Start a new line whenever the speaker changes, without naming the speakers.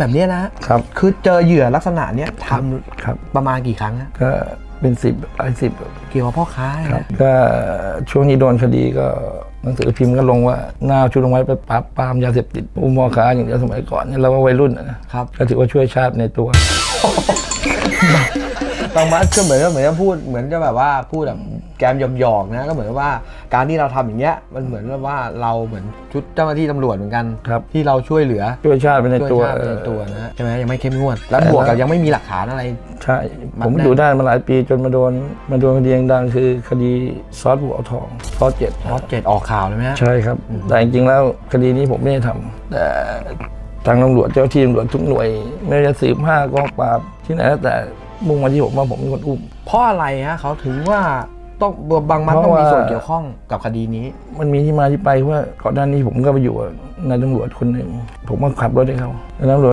แบบเนี้ยนะครับ คือเจอเหยื่อลักษณะเนี้ยท
ครับำ
ประมาณกี่ครั้งฮะ
ก็เป็นสิบหลายสิบ
เกี่ยวกับพ่อค้าเนี่ย
ครับ
นะ
ก็ช่วงนี้โดนคดีก็หนังสือพิมพ์ก็ลงว่าหน้าชุดลงไว้ไปปราบปรามยาเสพติดอุ้มมอค้าอย่างเดียวสมัยก่อนเนี่ยเราว่าวัยรุ่นอะนะครับ ก็ถือว่าช่วยชาติในตัว
บางมัดก็เหมือนกับเหมือนจะพูดเหมือนจะแบบว่าพูดแบบแกมหยอกๆนะก็เหมือนว่าการที่เราทำอย่างเงี้ยมันเหมือนกับว่าเราเหมือนชุดเจ้าหน้าที่ตำรวจเหมือนกัน
ครับ
ที่เราช่วยเหลือ
ช่วยชาติไปใน
ช่วย
ตัว
ชาติในตัวนะใช่ไหมยังไม่เข้มงวด แล้ว
แต่
บวกกับ
ว่า
ยังไม่มีหลักฐานอะไร
ใช่
มั
ผ
ด
ม
แน่
อยู่ได้มาหลายปีจนมาโดนมาโดนคดีดังๆคือคดีซอสบัวทองซอสเจ็ด
พอเจ็ดออกข่าวเลยไหมฮะ
ใช่ครับ แต่จริงๆแล้วคดีนี้ผมไม่ได้ทำแต่ทางตำรวจเจ้าที่ตำรวจทุกหน่วย ไม่ว่าจะสืบห้ากองปราบที่ไหนแล้วแต่ มุ่งมาที่ผมว่าผมเป็นคนอุ้ม
เพราะอะไรฮะเขาถึงว่าต้องบางมัด
เพ
ต้อง
ราะ
มี
ว่า
ส่วนเกี่ยวข้องกับคดีนี้
มันมีที่มาที่ไปว่าก่อนหน้านี้ผมก็ไปอยู่กับนายตำรวจคนหนึ่งผมก็ขับรถให้เขาแล้วตำรวจ